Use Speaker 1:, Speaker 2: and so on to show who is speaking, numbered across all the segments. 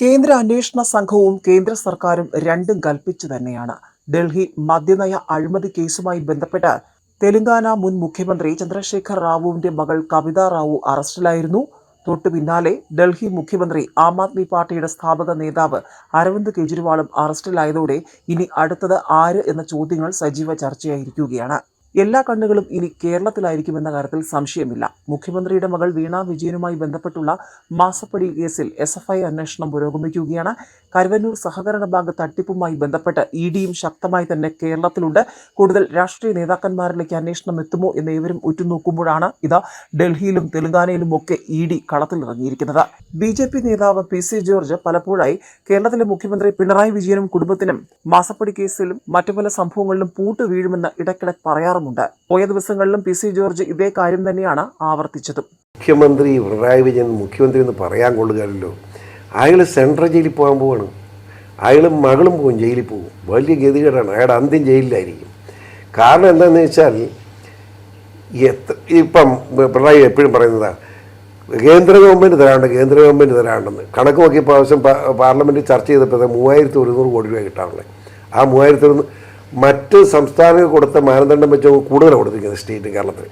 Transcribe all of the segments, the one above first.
Speaker 1: കേന്ദ്ര അന്വേഷണ സംഘവും കേന്ദ്ര സർക്കാരും രണ്ടും കൽപ്പിച്ചു തന്നെയാണ്. ഡൽഹി മദ്യനയ അഴിമതി കേസുമായി ബന്ധപ്പെട്ട് തെലങ്കാന മുൻ മുഖ്യമന്ത്രി ചന്ദ്രശേഖർ റാവുവിന്റെ മകൾ കവിത റാവു അറസ്റ്റിലായിരുന്നു. തൊട്ടു പിന്നാലെ ഡൽഹി മുഖ്യമന്ത്രി ആം ആദ്മി പാർട്ടിയുടെ സ്ഥാപക നേതാവ് അരവിന്ദ് കെജ്രിവാളും അറസ്റ്റിലായതോടെ ഇനി അടുത്തത് ആര് എന്ന ചോദ്യങ്ങൾ സജീവ ചർച്ചയായിരിക്കുകയാണ്. എല്ലാ കണ്ണുകളും ഇനി കേരളത്തിലായിരിക്കും എന്ന കാര്യത്തിൽ സംശയമില്ല. മുഖ്യമന്ത്രിയുടെ മകൾ വീണ വിജയനുമായി ബന്ധപ്പെട്ടുള്ള മാസപ്പടി കേസിൽ എസ് എഫ് ഐ അന്വേഷണം പുരോഗമിക്കുകയാണ്. കരുവന്നൂർ സഹകരണ ബാങ്ക് തട്ടിപ്പുമായി ബന്ധപ്പെട്ട് ഇ ഡിയും ശക്തമായി തന്നെ കേരളത്തിലുണ്ട്. കൂടുതൽ രാഷ്ട്രീയ നേതാക്കന്മാരിലേക്ക് അന്വേഷണം എത്തുമോ എന്ന് ഏവരും ഉറ്റുനോക്കുമ്പോഴാണ് ഇത് ഡൽഹിയിലും തെലങ്കാനയിലും ഒക്കെ ഇ ഡി കളത്തിലിറങ്ങിയിരിക്കുന്നത്. ബി ജെ പി നേതാവ് പി സി ജോർജ് പലപ്പോഴായി കേരളത്തിലെ മുഖ്യമന്ത്രി പിണറായി വിജയനും കുടുംബത്തിനും മാസപ്പടി കേസിലും മറ്റു പല സംഭവങ്ങളിലും പൂട്ട് വീഴുമെന്ന് ഇടയ്ക്കിടെ പറയാറുമുണ്ട് പോയ ദിവസങ്ങളിലും പി സി ജോർജ് ഇതേ കാര്യം തന്നെയാണ് ആവർത്തിച്ചതും.
Speaker 2: മുഖ്യമന്ത്രി പിണറായി വിജയൻ മുഖ്യമന്ത്രി എന്ന് പറയാൻ കൊള്ളുകയല്ലോ അയാൾ സെൻട്രൽ ജയിലിൽ പോകാൻ പോവാണ്. അയാളും മകളും പോകും ജയിലിൽ പോകും വലിയ ഗതികേടാണ്. അയാളുടെ അന്ത്യം ജയിലിലായിരിക്കും. കാരണം എന്താണെന്ന് വെച്ചാൽ എത്ര ഇപ്പം പിണറായി എപ്പോഴും പറയുന്നതാണ് കേന്ദ്ര ഗവൺമെന്റ് തരാണ്ട് കേന്ദ്ര ഗവൺമെന്റ് തരാണ്ടെന്ന്. കണക്ക് നോക്കിയപ്പോൾ പ്രാവശ്യം പാർലമെന്റ് ചർച്ച ചെയ്തപ്പോൾ മൂവായിരത്തി ഒരുന്നൂറ് കോടി രൂപ കിട്ടാറുള്ളത് ആ മൂവായിരത്തി ഒരുന്നൂറ് മറ്റ് സംസ്ഥാനങ്ങൾ കൊടുത്ത മാനദണ്ഡം വെച്ച് കൂടുതലാണ് കൊടുത്തിരിക്കുന്നത് സ്റ്റേറ്റ് കേരളത്തിൽ.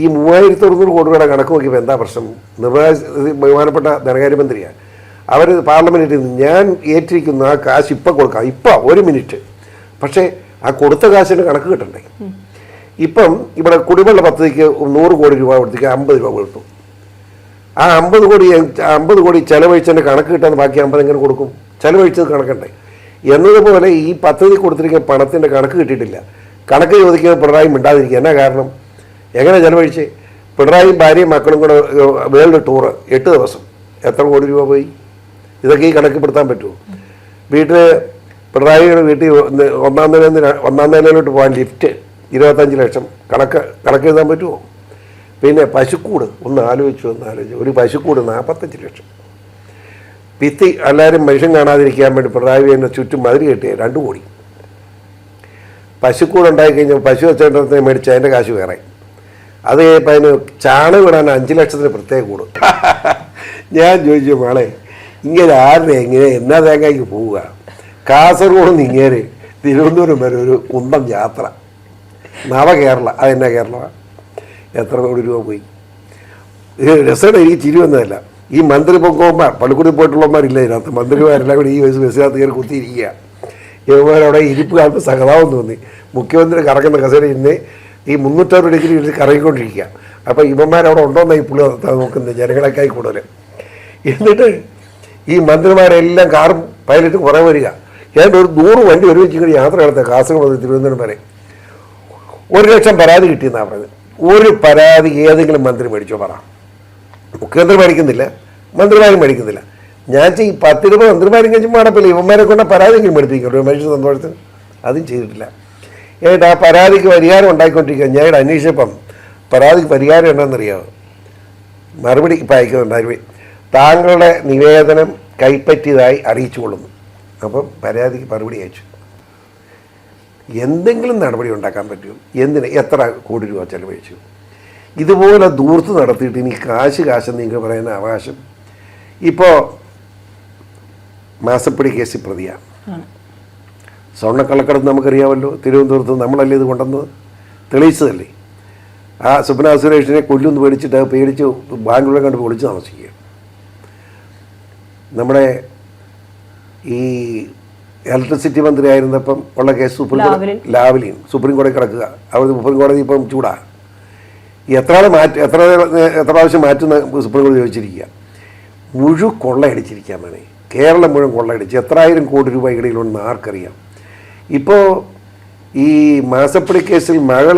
Speaker 2: ഈ മൂവായിരത്തി അറുന്നൂറ് കോടി രൂപയുടെ കണക്ക് നോക്കിയപ്പോൾ എന്താ പ്രശ്നം? നിർണായ ബഹുമാനപ്പെട്ട ധനകാര്യമന്ത്രിയാണ് അവർ പാർലമെന്റിൽ ഞാൻ ഏറ്റിരിക്കുന്ന ആ കാശ് ഇപ്പം കൊടുക്കാം. ഇപ്പം ഒരു മിനിറ്റ്. പക്ഷേ ആ കൊടുത്ത കാശിന് കണക്ക് കിട്ടണ്ടേ? ഇപ്പം ഇവിടെ കുടിവെള്ള പദ്ധതിക്ക് നൂറ് കോടി രൂപ കൊടുത്തേക്ക് അമ്പത് രൂപ കൊടുത്തു. ആ അമ്പത് കോടി അമ്പത് കോടി ചെലവഴിച്ചതിന്റെ കണക്ക് കിട്ടാൻ ബാക്കി അമ്പത് എങ്ങനെ കൊടുക്കും? ചെലവഴിച്ചത് കണക്കണ്ടേ? എന്നതുപോലെ ഈ പദ്ധതി കൊടുത്തിരിക്കുന്ന പണത്തിന്റെ കണക്ക് കിട്ടിയിട്ടില്ല. കണക്ക് ചോദിക്കുന്നത് പിണറായി മിണ്ടാതിരിക്കുക. എന്നാ കാരണം? എങ്ങനെ ചെലവഴിച്ച്? പിണറായിയും ഭാര്യയും മക്കളും കൂടെ വേൾഡ് ടൂറ് എട്ട് ദിവസം. എത്ര കോടി രൂപ പോയി? ഇതൊക്കെ ഈ കണക്കിൽപ്പെടുത്താൻ പറ്റുമോ? വീട്ടിൽ പിണറായിയുടെ വീട്ടിൽ ഒന്നാം നില ഒന്നാം നിലയിലോട്ട് പോകാൻ ലിഫ്റ്റ് ഇരുപത്തഞ്ച് ലക്ഷം. കണക്ക് കണക്ക് എഴുതാൻ പറ്റുമോ? പിന്നെ പശുക്കൂട് ഒന്ന് ആലോചിച്ചു ഒന്ന് ആലോചിച്ചു. ഒരു പശുക്കൂട് നാൽപ്പത്തഞ്ച് ലക്ഷം. ഭിത്തി എല്ലാവരും മനുഷ്യൻ കാണാതിരിക്കാൻ വേണ്ടി പിണറായി വിജയന്റെ ചുറ്റും മതിരി കെട്ടിയ രണ്ട് കോടി. പശുക്കൂട് ഉണ്ടായി കഴിഞ്ഞാൽ പശു വെച്ചേണ്ടത് മേടിച്ച് അതിന്റെ കാശ് വേറെ. അത് കഴിഞ്ഞപ്പോൾ അതിന് ചാണകം ഇടാൻ അഞ്ച് ലക്ഷത്തിന് പ്രത്യേക കൂട്. ഞാൻ ചോദിച്ചു മോളെ ഇങ്ങനെ ആരുടെ എങ്ങനെ എന്നാ തേങ്ങയ്ക്ക് പോവുക? കാസർഗോഡ് നിന്ന് ഇങ്ങേര് തിരുവനന്തപുരം വരെ ഒരു കുന്തം യാത്ര. നവകേരള അതെന്നാ കേരള? എത്ര കോടി രൂപ പോയി? രസമാണ് എനിക്ക് ചിരി വന്നതല്ല. ഈ മന്ത്രി പൊക്കോമാർ പള്ളിക്കൂടി പോയിട്ടുള്ളവന്മാരില്ല ഇതിനകത്ത്. മന്ത്രിമാരെല്ലാം കൂടി ഈ വയസ്സ് ബസ്സിനകത്ത് കയറി കുത്തിയിരിക്കുക യവന്മാരവിടെ ഇരിപ്പ് കാണുമ്പോൾ സഹതാവെന്ന് തോന്നി. മുഖ്യമന്ത്രി കറങ്ങുന്ന കസേര ഇന്ന് ഈ മുന്നൂറ്ററുപത് ഡിഗ്രി ഇരുന്ന് കറങ്ങിക്കൊണ്ടിരിക്കുക. അപ്പോൾ ഇവന്മാരവിടെ ഉണ്ടോന്നായി പുള്ളി നോക്കുന്നത് ജനങ്ങളെക്കായി കൂടുതൽ എന്നിട്ട് ഈ മന്ത്രിമാരെല്ലാം കാർ പൈലറ്റും കുറേ വരിക. ഏതാണ്ട് ഒരു നൂറ് വണ്ടി ഒരുമിച്ച് ഇങ്ങനെ യാത്ര നടത്തുക കാസർഗോഡ് തിരുവനന്തപുരം വരെ. ഒരു ലക്ഷം പരാതി കിട്ടിയെന്നാണ് പറഞ്ഞത്. ഒരു പരാതി ഏതെങ്കിലും മന്ത്രി മേടിച്ചോ പറ. മുഖ്യമന്ത്രി മേടിക്കുന്നില്ല മന്ത്രിമാരും മേടിക്കുന്നില്ല ഞാൻ ചെയ്യും പത്തിരുപത് മന്ത്രിമാരും കഴിച്ചും മാടപ്പില്ല ഇവന്മാരെ കൊണ്ട് പരാതിയെങ്കിലും മേടിപ്പിക്കുള്ളൂ മനുഷ്യ സന്തോഷത്തിന് അതും ചെയ്തിട്ടില്ല. ഏട്ടാ ആ പരാതിക്ക് പരിഹാരം ഉണ്ടായിക്കൊണ്ടിരിക്കുക ഞാൻ അന്വേഷിച്ചപ്പം പരാതിക്ക് പരിഹാരം ഉണ്ടെന്നറിയാമോ മറുപടി ഇപ്പം അയക്കുന്നുണ്ടായിരുന്നു താങ്കളുടെ നിവേദനം കൈപ്പറ്റിയതായി അറിയിച്ചു കൊള്ളുന്നു. അപ്പം പരാതിക്ക് മറുപടി അയച്ചു. എന്തെങ്കിലും നടപടി ഉണ്ടാക്കാൻ പറ്റുമോ? എന്തിന്? എത്ര കോടി രൂപ ചെലവഴിച്ചു? ഇതുപോലെ ദൂർത്ത് നടത്തിയിട്ട് ഇനി കാശ് കാശെന്ന് നിങ്ങൾ പറയുന്ന അവകാശം. ഇപ്പോൾ മാസപ്പടി കേസിൽ പ്രതിയാണ് സ്വർണക്കള്ളക്കടത്ത് നമുക്കറിയാമല്ലോ തിരുവനന്തപുരത്ത് നമ്മളല്ലേ ഇത് കൊണ്ടുവന്നത്? തെളിയിച്ചതല്ലേ? ആ സ്വപ്ന സുരേഷിനെ കൊല്ലുന്ന് പേടിച്ചിട്ട് അത് പേടിച്ച് ബാംഗ്ലൂരെ കണ്ട് പൊളിച്ച് താമസിക്കുക നമ്മുടെ ഈ ഇലക്ട്രിസിറ്റി മന്ത്രി ആയിരുന്നപ്പം ഉള്ള കേസ് സുപ്രീം കോടതി ലാവലിയും സുപ്രീം കോടതി കിടക്കുക. അവർ സുപ്രീം കോടതി ഇപ്പം ചൂടാ. എത്ര ആൾ മാറ്റി എത്ര എത്ര പ്രാവശ്യം മാറ്റുന്ന സുപ്രീം കോടതി ചോദിച്ചിരിക്കുക. മുഴുവൻ കൊള്ളയടിച്ചിരിക്കാൻ വേണേ കേരളം മുഴുവൻ കൊള്ളയടിച്ച്. എത്രായിരം കോടി രൂപ ഇടയിലുണ്ടെന്ന് ആർക്കറിയാം. ഇപ്പോൾ ഈ മാസപ്പടി കേസിൽ മകൾ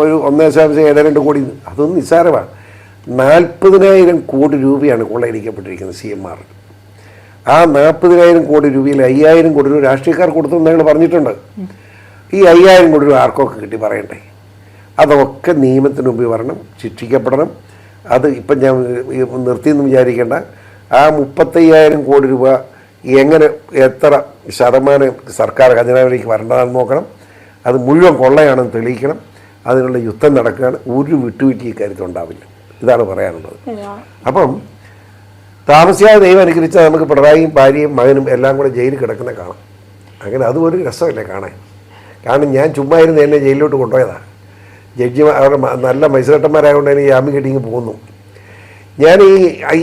Speaker 2: ഒരു ഒന്നേ ദശാംശം ഏഴ് രണ്ട് കോടി അതൊന്നും നിസ്സാരമാണ്. നാൽപ്പതിനായിരം കോടി രൂപയാണ് കൊള്ളയടിക്കപ്പെട്ടിരിക്കുന്നത് സി എം ആർ. ആ നാൽപ്പതിനായിരം കോടി രൂപയിൽ അയ്യായിരം കോടി രൂപ രാഷ്ട്രീയക്കാർ കൊടുത്തെന്ന് ഞങ്ങൾ പറഞ്ഞിട്ടുണ്ട്. ഈ അയ്യായിരം കോടി രൂപ ആർക്കൊക്കെ കിട്ടി പറയണ്ടേ? അതൊക്കെ നിയമത്തിന് മുമ്പിൽ വരണം ശിക്ഷിക്കപ്പെടണം. അത് ഇപ്പം ഞാൻ നിർത്തിയെന്ന് വിചാരിക്കേണ്ട. ആ മുപ്പത്തയ്യായിരം കോടി രൂപ എങ്ങനെ എത്ര ശതമാനം സർക്കാർ ഖജനാവിലേക്ക് വരേണ്ടതാണെന്ന് നോക്കണം. അത് മുഴുവൻ കൊള്ളയാണെന്ന് തെളിയിക്കണം. അതിനുള്ള യുദ്ധം നടക്കുകയാണ്. ഒരു വിട്ടുവീഴ്ച ഇക്കാര്യത്തിൽ ഉണ്ടാവില്ല. ഇതാണ് പറയാനുള്ളത്. അപ്പം താമസിയാതെ ദൈവം അനുഗ്രഹിച്ചാൽ നമുക്ക് പിണറായിയും ഭാര്യയും മകനും എല്ലാം കൂടെ ജയിലിൽ കിടക്കുന്ന കാണാം. അങ്ങനെ അതും ഒരു രസമല്ലേ കാണാൻ? കാരണം ഞാൻ ചുമ്മാ ഇരുന്ന് എന്നെ ജയിലിലോട്ട് കൊണ്ടുപോയതാണ് ജഡ്ജി അവരുടെ നല്ല മജിസ്ട്രേട്ടന്മാരായതുകൊണ്ട് എനിക്ക് ജാമ്യം കിട്ടിങ്ങ് പോകുന്നു. ഞാൻ ഈ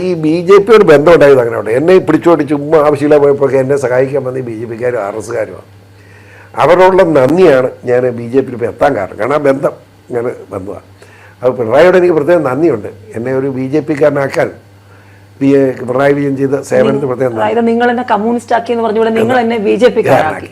Speaker 2: ഈ ബി ജെ പിയോട് ബന്ധമുണ്ടായത് അങ്ങനെ ഉണ്ട് എന്നെ പിടിച്ചോട്ട് ചുമ്മാ ആവശ്യമില്ല പോയപ്പോഴൊക്കെ എന്നെ സഹായിക്കാൻ വന്ന ബി ജെ പിക്കാരും ആർ എസ്സുകാരുമാണ് അവരോടുള്ള നന്ദിയാണ് ഞാൻ ബി ജെ പിയിൽ ഇപ്പോൾ എത്താൻ കാരണം. കാരണം ആ ബന്ധം ഞാൻ ബന്ധമാണ് അത് പിണറായിയോട് എനിക്ക് പ്രത്യേകം നന്ദിയുണ്ട്. എന്നെ ഒരു ബി ജെ പിക്കാരനാക്കാൻ പിണറായി വിജയൻ ചെയ്ത സേവനത്തിന് പ്രത്യേകം
Speaker 3: നിങ്ങൾ എന്നെ കമ്മ്യൂണിസ്റ്റ് ആക്കി എന്ന് പറഞ്ഞ നിങ്ങൾ എന്നെ ബി ജെ പിക്കാരാക്കി.